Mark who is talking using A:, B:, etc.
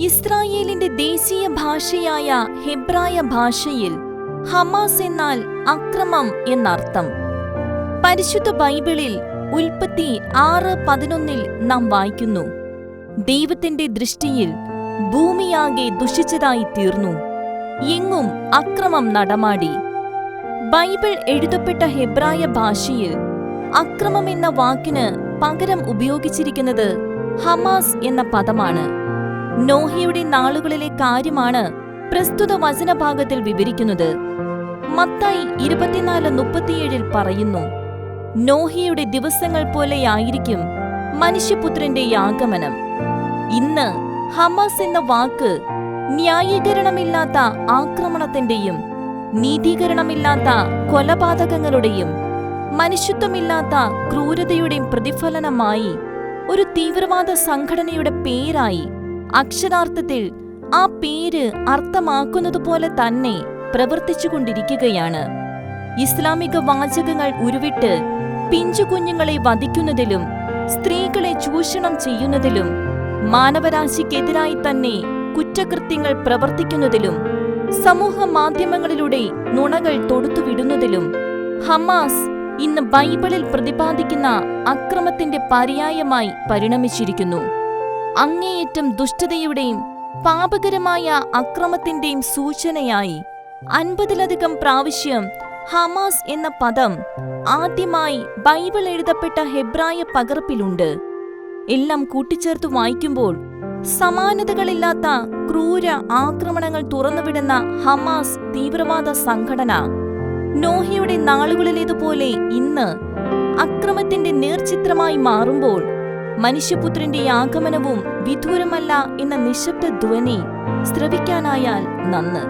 A: ഇസ്രായേലിന്റെ ദേശീയ ഭാഷയായ ഹെബ്രായ ഭാഷയിൽ ഹമാസ് എന്നാൽ അക്രമം എന്നർത്ഥം. പരിശുദ്ധ ബൈബിളിൽ ഉൽപ്പത്തി ആറ് പതിനൊന്നിൽ നാം വായിക്കുന്നു. ദൈവത്തിന്റെ ദൃഷ്ടിയിൽ ഭൂമിയാകെ ദുഷിച്ചതായി തീർന്നു. എങ്ങും അക്രമം നടമാടി. ബൈബിൾ എഴുതപ്പെട്ട ഹെബ്രായ ഭാഷയിൽ അക്രമം എന്ന വാക്കിന് പകരം ഉപയോഗിച്ചിരിക്കുന്നത് ഹമാസ് എന്ന പദമാണ്. നോഹയുടെ നാളുകളിലെ കാര്യമാണ് പ്രസ്തുത വചനഭാഗത്തിൽ വിവരിക്കുന്നത്. മത്തായി ഇരുപത്തിനാല് മുപ്പത്തിയേഴിൽ പറയുന്നു നോഹിയുടെ ദിവസങ്ങൾ പോലെയായിരിക്കും മനുഷ്യപുത്രന്റെ ആഗമനം. ഇന്ന് ഹമാസ് എന്ന വാക്ക് ന്യായീകരണമില്ലാത്ത ആക്രമണത്തിന്റെയും നീതീകരണമില്ലാത്ത കൊലപാതകങ്ങളുടെയും മനുഷ്യത്വമില്ലാത്ത ക്രൂരതയുടെയും പ്രതിഫലനമായി ഒരു തീവ്രവാദ സംഘടനയുടെ പേരായി അക്ഷരാർത്ഥത്തിൽ ആ പേര് അർത്ഥമാക്കുന്നത് പോലെ തന്നെ പ്രവർത്തിച്ചുകൊണ്ടിരിക്കുകയാണ്. ഇസ്ലാമിക വാചകങ്ങൾ ഉരുവിട്ട് പിഞ്ചുകുഞ്ഞുങ്ങളെ വധിക്കുന്നതിലും സ്ത്രീകളെ ചൂഷണം ചെയ്യുന്നതിലും മാനവരാശിക്കെതിരായി തന്നെ കുറ്റകൃത്യങ്ങൾ പ്രവർത്തിക്കുന്നതിലും സമൂഹ മാധ്യമങ്ങളിലൂടെ നുണകൾ തൊടുത്തുവിടുന്നതിലും ഹമാസ് ഇന്ന് ബൈബിളിൽ പ്രതിപാദിക്കുന്ന അക്രമത്തിന്റെ പര്യായമായി പരിണമിച്ചിരിക്കുന്നു. അങ്ങേയറ്റം ദുഷ്ടതയുടെയും പാപകരമായ അക്രമത്തിന്റെയും സൂചനയായി. അൻപതിലധികം പ്രാവശ്യം ഹമാസ് എന്ന പദം ആദ്യമായി ബൈബിൾ എഴുതപ്പെട്ട ഹെബ്രായ പകർപ്പിലുണ്ട്. എല്ലാം കൂട്ടിച്ചേർത്ത് വായിക്കുമ്പോൾ സമാനതകളില്ലാത്ത ക്രൂര ആക്രമണങ്ങൾ തുറന്നുവിടുന്ന ഹമാസ് തീവ്രവാദ സംഘടന നോഹയുടെ നാളുകളിലേതുപോലെ ഇന്ന് അക്രമത്തിന്റെ നേർചിത്രമായി മാറുമ്പോൾ മനുഷ്യപുത്രന്റെ ആഗമനവും വിദൂരമല്ല എന്ന നിശബ്ദ ധ്വനി ശ്രവിക്കാനായാൽ നന്ന്.